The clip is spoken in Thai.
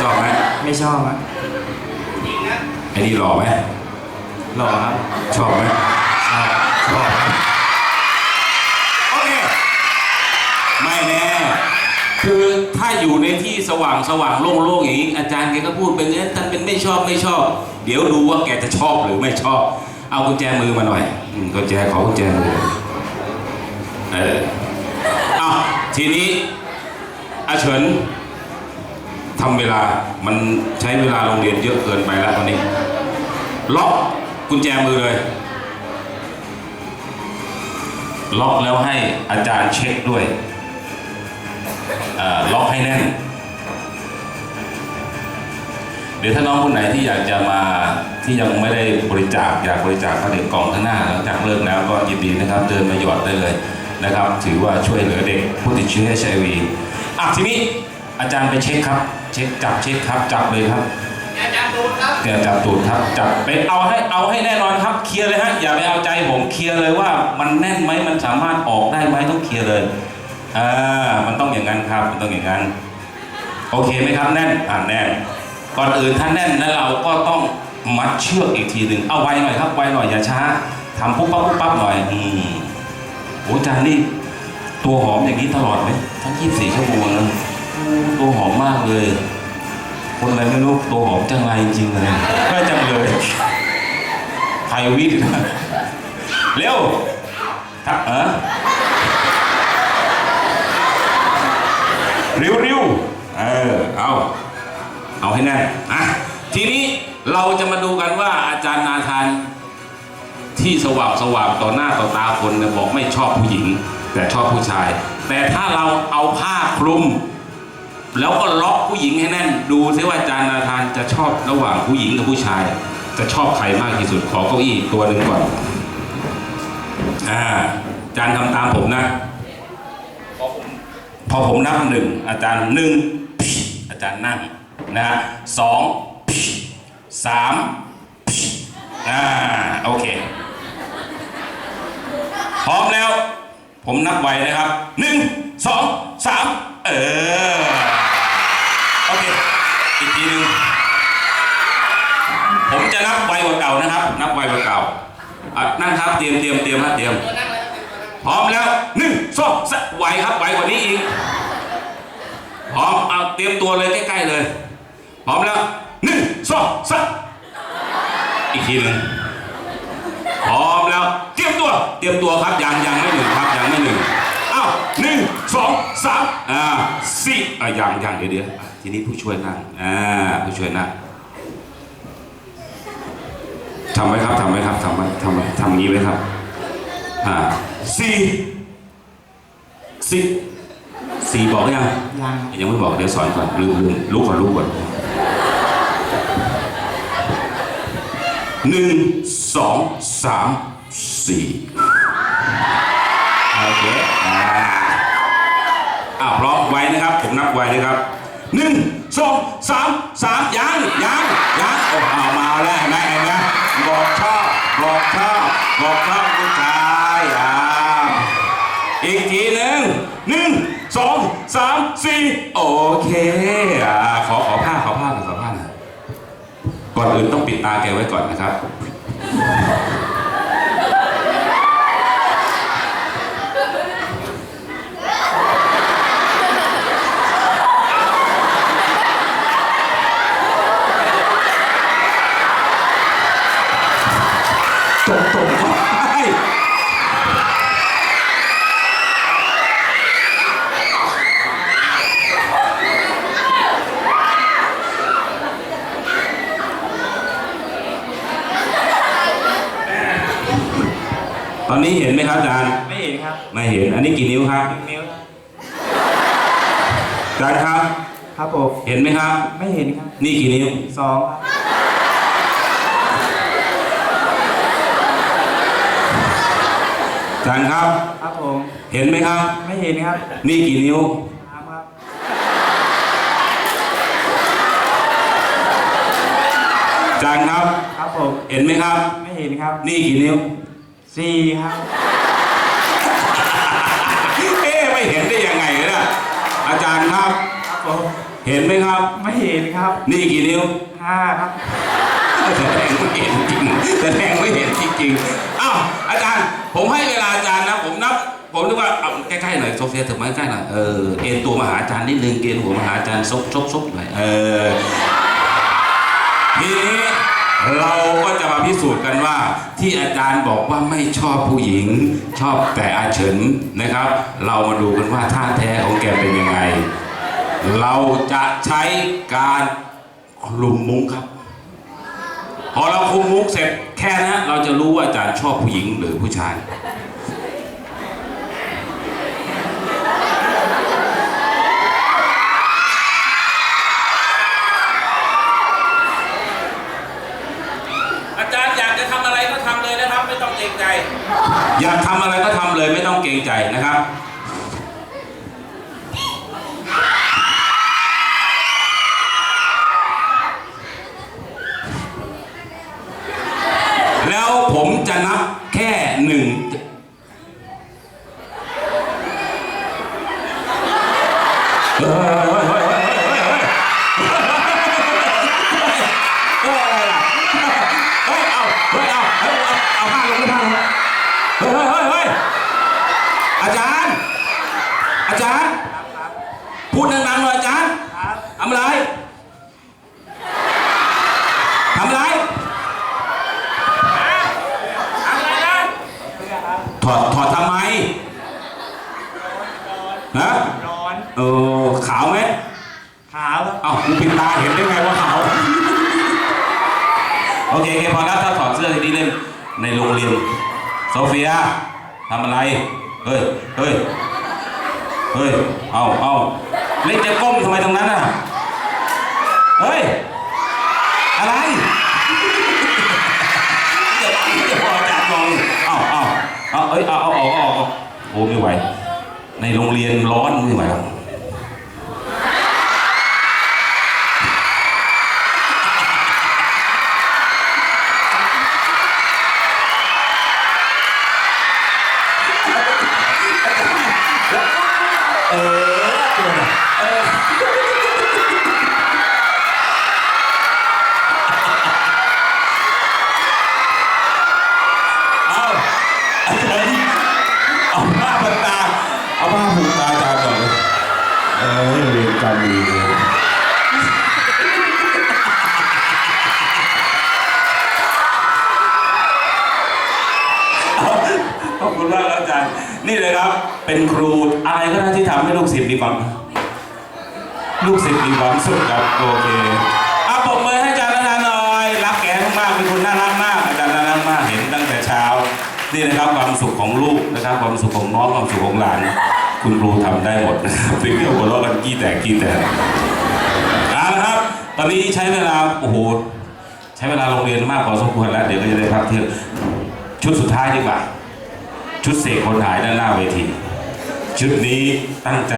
ชอบไหมไม่ชอบชอบไหมไม่ชอบครับไอ้นี่หล่อไหมหล่อครับชอบไหมชอบชอบไหมโอเคไม่แน่คือถ้าอยู่ในที่สว่างสว่างโล่งๆอย่างนี้อาจารย์แกก็พูดไปเงี้ยท่านเป็นไม่ชอบไม่ชอบ เดี๋ยวดูว่าแกจะชอบหรือไม่ชอบ เอากุญแจมือมาหน่อยอืมกุญแจขอกุญแจมือเออเอาทีนี้อาเฉิน ทำเวลามันใช้เวลาโรงเรียนเยอะเกินไปแล้ววันนี้ ล็อกกุญแจมือเลย ล็อกแล้วให้อาจารย์เช็คด้วยล็อกให้แน่น เดี๋ยวถ้าน้องคนไหนที่อยากจะมาที่ยังไม่ได้บริจาคอยากบริจาคก็เดี๋ยวกล่องข้างหน้าหลังจากเลิกแล้วก็ยินดีนะครับ เดินมาหยอดได้เลยนะครับ ถือว่าช่วยเหลือเด็กผู้ติดเชื้อ HIV อะทีนี้ อาจารย์ไปเช็คครับ เช็คจับเช็คครับ จับเลยครับแกจับตูดครับ จับไปเอาให้เอาให้แน่นอนครับ เคลียร์เลยฮะ อย่าไปเอาใจผม เคลียร์เลยว่า มันแน่นไหมมันสามารถออกได้ไหมต้องเคลียร์เลย อ่า มันต้องอย่างนั้นครับ มันต้องอย่างนั้น โอเคไหมครับ แน่น อ่าแน่น ก่อนอื่นถ้าแน่นแล้วเราก็ต้องมัดเชือกอีกทีหนึ่งเอาไวหน่อยครับ ไวหน่อยอย่าช้าทำปุ๊บปั๊บปุ๊บปั๊บหน่อย อืมโอ้อาจารย์นี่ตัวหอมอย่างนี้ตลอดไหมทั้ง 24 ชั่วโมงนะโอ้ ตัวหอมมากเลย คนอะไรไม่รู้ตัวหอมจังไรจริงๆเลยก็จังเลยไทยวิทย์นะเร็วทักเออเร็วเร็วๆเออเอาเอาให้แน่อะทีนี้เราจะมาดูกันว่าอาจารย์นาธานที่สว่างสว่างต่อหน้าต่อตาคนเนี่ยบอกไม่ชอบผู้หญิง แต่ชอบผู้ชาย แต่ถ้าเราเอาผ้าคลุม แล้วก็ล็อกผู้หญิงให้แน่น ดูซิว่าอาจารย์นาธานจะชอบระหว่างผู้หญิงกับผู้ชาย จะชอบใครมากที่สุดขอเก้าอี้ตัวหนึ่งก่อนอ่าอาจารย์ทำตามผมนะพอผมพอผมนับหนึ่งอาจารย์หนึ่งอาจารย์นั่งนะฮะสองสามอ่าโอเคพร้อมแล้ว ผมนับไว้นะครับหนึ่งสองสามเออ ก่านะครับ นับไวกว่าเก่านั่งครับเตรียมเตรียมเตรียมครับเตรียม พร้อมแล้วหนึ่งสองสามไวครับไวกว่านี้อีกพร้อมเอาเตรียมตัวเลยใกล้ๆเลย พร้อมแล้วหนึ่งสองสอีกทีหนึ่งพร้อมแล้ว เตรียมตัว เตรียมตัวครับยังยังไม่หนึ่งครับยังไม่หนึ่งอ้าวหนึ่งสองสามอ่าสี่อะยังยังเดี๋ยวเดี๋ยวทีนี้ผู้ช่วยนั่งอ่าผู้ช่วยนั่ง ทำไว้ครับทำไว้ครับทำไว้ทำไว้ทำงี้ไว้ครับอ่าสี่สี่สี่บอกยังยังยังไม่บอกเดี๋ยวสอนก่อนลืมลืมลุกก่อนลุกก่อนหนึ่งสองสามสี่โอเคอ่าอ่าพร้อมไว้นะครับ ผมนับไว้นะครับหนึ่งสองสามสามยังยังยังโอ้ เคอ่าขอขอผ้าขอผ้าหน่อยขอผ้าหน่อยก่อนอื่นต้องปิดตาแกไว้ก่อนนะครับ ตอนนี้เห็นไหมครับอาจารย์ ไม่เห็นครับไม่เห็น อันนี้กี่นิ้วครับหนึ่งนิ้วครับอาจารย์ครับ ครับผมเห็นไหมครับ ไม่เห็นครับนี่กี่นิ้ว สองครับอาจารย์ครับ ครับผมเห็นไหมครับ ไม่เห็นครับนี่กี่นิ้ว สามครับอาจารย์ครับ ครับผม เห็นไหมครับ ไม่เห็นครับ นี่กี่นิ้ว สี่ครับ เอ๊ะไม่เห็นได้ยังไงนะอาจารย์ครับครับผมเห็นไหมครับ ไม่เห็นครับนี่กี่นิ้วห้าครับแสดงไม่เห็นจริงแสดงไม่เห็นจริงๆอ้าวอาจารย์ ผมให้เวลาอาจารย์นะผมนับ ผมนึกว่าเอาใกล้ๆหน่อยโซเฟียเถอะมาใกล้ๆหน่อยเออเอ็นตัวมาหาอาจารย์นิดนึงเกณฑ์หัวมาหาอาจารย์ซบซบซบหน่อยเออทีนี้ เราก็จะมาพิสูจน์กันว่าที่อาจารย์บอกว่าไม่ชอบผู้หญิง ชอบแต่อาเฉินนะครับ เรามาดูกันว่าท่าแท้ของแกเป็นยังไง เราจะใช้การคลุมมุ้งครับ พอเราคลุมมุ้งเสร็จแค่นั้นเราจะรู้ว่าอาจารย์ชอบผู้หญิงหรือผู้ชาย อาจารย์อยากจะทำอะไรก็ทำเลยนะครับ ไม่ต้องเกรงใจ อยากทำอะไรก็ทำเลยไม่ต้องเกรงใจนะครับ แล้วผมจะนับแค่หนึ่ง เฮ้ยเฮ้ยเฮ้ยเฮ้ยเฮ้ยเฮ้ยเฮ้ยอะไรล่ะเฮ้ยเอาเฮ้ยเอาเฮ้ย เอาผ้าลงไม่ผ้าลงเฮ้ยเฮ้ยเฮ้ยเฮ้ยอาจารย์ อาจารย์ พูดดังๆหน่อยอาจารย์ทำอะไรทำอะไรทำอะไรนะถอดถอดทำไมนะร้อนเออขาวไหมขาวครับเอ้ากูปิดตาเห็นได้ไงว่าขาว โอเคโอเคพอแล้วถ้าถอดเสื้อทีนี้เล่น ในโรงเรียนโซเฟียทำอะไร เฮ้ย เฮ้ย เฮ้ย เอาเอาเล่นจะก้มทำไมตรงนั้นอะ เฮ้ย อะไรเดี๋ยวเดี๋ยวอาจารย์มองเอาเอาเอาเอ้ย เอาเอาเอาเอาเอาโอ้ไม่ไหว ในโรงเรียนร้อนไม่ไหวแล้ว เนี่เลยครับ เป็นครูอะไรก็ได้ที่ทำให้ลูกศิษย์มีความลูกศิษย์มีความสุขครับโอเคเอาปรบมือให้อาจารย์นาหน่อยรักแกมากๆเป็นคนน่ารักมากอาจารย์น่ารักมากเห็นตั้งแต่เช้า นี่นะครับความสุขของลูกนะครับ ความสุขของน้องความสุขของหลาน คุณครูทำได้หมดนะครับเป็นเรื่องหัวเราะกันกี้แตกกี้แตกเอาละครับ ตอนนี้ใช้เวลาโอ้โหใช้เวลาโรงเรียนมากพอสมควรแล้วเดี๋ยวก็จะได้พักเที่ยงชุดสุดท้ายดีกว่า ชุดเสกคนหายด้านหน้าเวที ชุดนี้ตั้งใจ